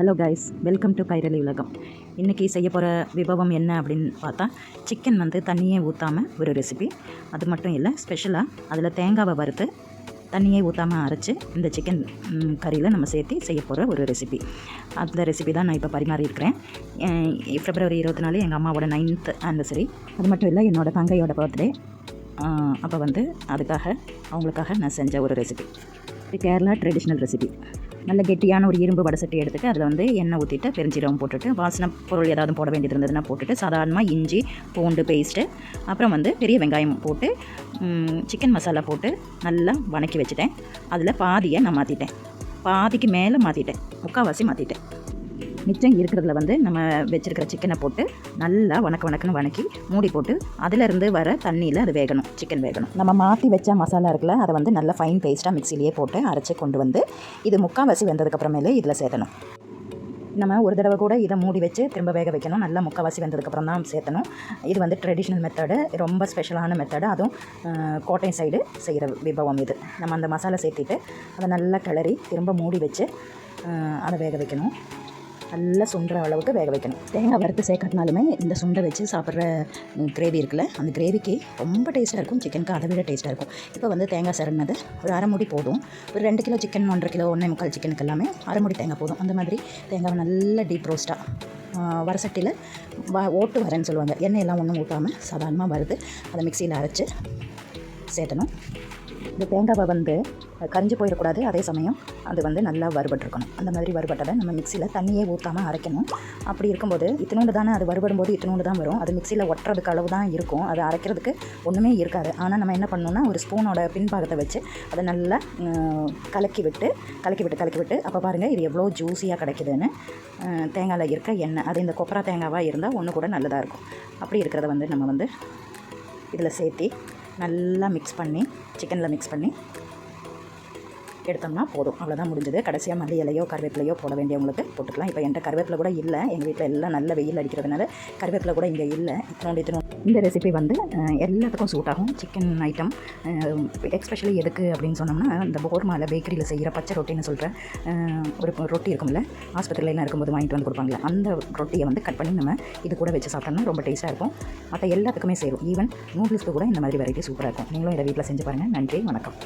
Hello guys welcome to Kairali உலகம் இன்றைக்கி செய்ய போகிற விபவம் என்ன அப்படின்னு பார்த்தா சிக்கன் வந்து தண்ணியே ஊற்றாமல் ஒரு ரெசிபி அது மட்டும் இல்லை ஸ்பெஷலாக அதில் தேங்காவை வறுத்து தண்ணியே ஊற்றாமல் அரைச்சி இந்த சிக்கன் கறியில் நம்ம சேர்த்து செய்ய போகிற ஒரு ரெசிபி அந்த ரெசிபி தான் நான் இப்போ பரிமாறியிருக்கிறேன் அஹ் பிப்ரவரி இருபத்தி நாலு எங்கள் அம்மாவோட நைன்த் ஆனிவர்சரி அது மட்டும் இல்லை என்னோடய தங்கையோட பர்த்டே அப்போ வந்து அதுக்காக அவங்களுக்காக நான் செஞ்ச ஒரு ரெசிபி இது கேரளா ட்ரெடிஷ்னல் ரெசிபி நல்ல கெட்டியான ஒரு இரும்பு வடை சட்டி எடுத்துட்டு அதில் வந்து எண்ணெய் ஊற்றிட்டு பெருஞ்சீரகம் போட்டுட்டு வாசனை பொருள் ஏதாவது போட வேண்டியது இருந்ததுன்னா போட்டுட்டு சாதாரணமாக இஞ்சி பூண்டு பேஸ்ட்டு அப்புறம் வந்து பெரிய வெங்காயம் போட்டு சிக்கன் மசாலா போட்டு நல்லா வணக்கி வச்சுட்டேன். அதில் பாதியை நான் மாற்றிட்டேன் பாதிக்கு மேலே மாற்றிட்டேன் முக்கால்வாசி மாற்றிட்டேன் மிச்சம் இருக்கிறதுல வந்து நம்ம வச்சுருக்கிற சிக்கனை போட்டு நல்லா வணக்க வணக்கன்னு வணக்கி மூடி போட்டு அதிலிருந்து வர தண்ணியில் அது வேகணும் சிக்கன் வேகணும். நம்ம மாற்றி வச்ச மசாலா இருக்குல்ல அதை வந்து நல்லா ஃபைன் பேஸ்ட்டாக மிக்சிலேயே போட்டு அரைச்சி கொண்டு வந்து இது முக்கால்வாசி வெந்ததுக்கப்புறமேலே இதில் சேர்த்தணும். நம்ம ஒரு தடவை கூட இதை மூடி வச்சு திரும்ப வேக வைக்கணும். நல்லா முக்கால்வாசி வெந்ததுக்கப்புறம் தான் சேர்த்தணும். இது வந்து ட்ரெடிஷ்னல் மெத்தடு ரொம்ப ஸ்பெஷலான மெத்தடு அதுவும் கோட்டை சைடு செய்கிற விபவம் இது. நம்ம அந்த மசாலா சேர்த்திட்டு அதை நல்லா கிளறி திரும்ப மூடி வச்சு அதை வேக வைக்கணும். நல்லா சுண்டுற அளவுக்கு வேக வைக்கணும். தேங்காய் வறுத்து சேர்க்காட்டினாலுமே இந்த சுண்டை வச்சு சாப்பிட்ற கிரேவி இருக்குல்ல அந்த கிரேவிக்கு ரொம்ப டேஸ்ட்டாக இருக்கும். சிக்கனுக்கு அதை விட டேஸ்ட்டாக இருக்கும். இப்போ வந்து தேங்காய் சிறந்தது ஒரு அரை மூடி போதும். ஒரு ரெண்டு கிலோ சிக்கன் ஒன்றரை கிலோ ஒன்றே முக்கால் சிக்கனுக்கு எல்லாமே அரை மூடி தேங்காய் போதும். அந்த மாதிரி தேங்காவை நல்லா டீப் ரோஸ்ட்டாக வரசட்டியில் வ ஓட்டு வரேன்னு சொல்லுவாங்க. எண்ணெய் எல்லாம் ஒன்றும் ஊட்டாமல் சாதாரணமாக வருது அதை மிக்சியில் அரைச்சி சேர்த்தணும். இந்த தேங்காவை வந்து கரிஞ்சு போயிடக்கூடாது. அதே சமயம் அது வந்து நல்லா வறுபட்டுருக்கணும். அந்த மாதிரி வறுபட்டதை நம்ம மிக்சியில் தண்ணியே ஊற்றாமல் அரைக்கணும். அப்படி இருக்கும்போது இத்தினோண்டு தானே அது வறுபடும் போது இத்தினோண்டு தான் வரும். அது மிக்சியில் ஒட்டுறதுக்கு அளவு தான் இருக்கும். அது அரைக்கிறதுக்கு ஒன்றுமே இருக்காது. ஆனால் நம்ம என்ன பண்ணணும்னா ஒரு ஸ்பூனோட பின்பாகத்தை வச்சு அதை நல்லா கலக்கி விட்டு கலக்கி விட்டு கலக்கி விட்டு அப்போ பாருங்கள் இது எவ்வளோ ஜூஸியாக கிடைக்குதுன்னு. தேங்காயில் இருக்க எண்ணெய் அது இந்த கொப்பரா தேங்காவாக இருந்தால் ஒன்று கூட நல்லதாக இருக்கும். அப்படி இருக்கிறத வந்து நம்ம வந்து இதில் சேர்த்தி நல்லா மிக்ஸ் பண்ணி சிக்கனில் மிக்ஸ் பண்ணி எடுத்தோம்னா போதும். அவ்வளோதான் முடிஞ்சது. கடைசியாக மல்லி இலையோ கருவேப்பிலையோ போட வேண்டியவங்களுக்கு போட்டுக்கலாம். இப்போ என்கிட்ட கருவேப்பிலை கூட இல்லை. எங்கள் வீட்டில் எல்லாம் நல்ல வெயில் அடிக்கிறதுனால கருவேப்பிலை கூட இங்கே இல்லை. இத்தனோண்டு இத்தனோண்டு. இந்த ரெசிபி வந்து எல்லாத்துக்கும் சூட் ஆகும். சிக்கன் ஐட்டம் எக்ஸ்பெஷலி எதுக்கு அப்படின்னு சொன்னோம்னா இந்த போர்மாவில் பேக்கரியில் செய்கிற பச்சை ரொட்டின்னு சொல்கிற ஒரு ரொட்டி இருக்கும்ல ஆஸ்பத்திரியிலாம் இருக்கும்போது வாங்கிட்டு வந்து கொடுப்பாங்களே அந்த ரொட்டியை வந்து கட் பண்ணி நம்ம இது கூட வச்சு சாப்பிட்டோம்னா ரொம்ப டேஸ்ட்டாக இருக்கும். மற்ற எல்லாத்துக்குமே சேரும். ஈவன் நூடுல்ஸ்க்கு கூட இந்த மாதிரி வெரைட்டி சூப்பராக இருக்கும். நீங்களும் இதை வீட்டில் செஞ்சு பாருங்கள் நன்றி வணக்கம்.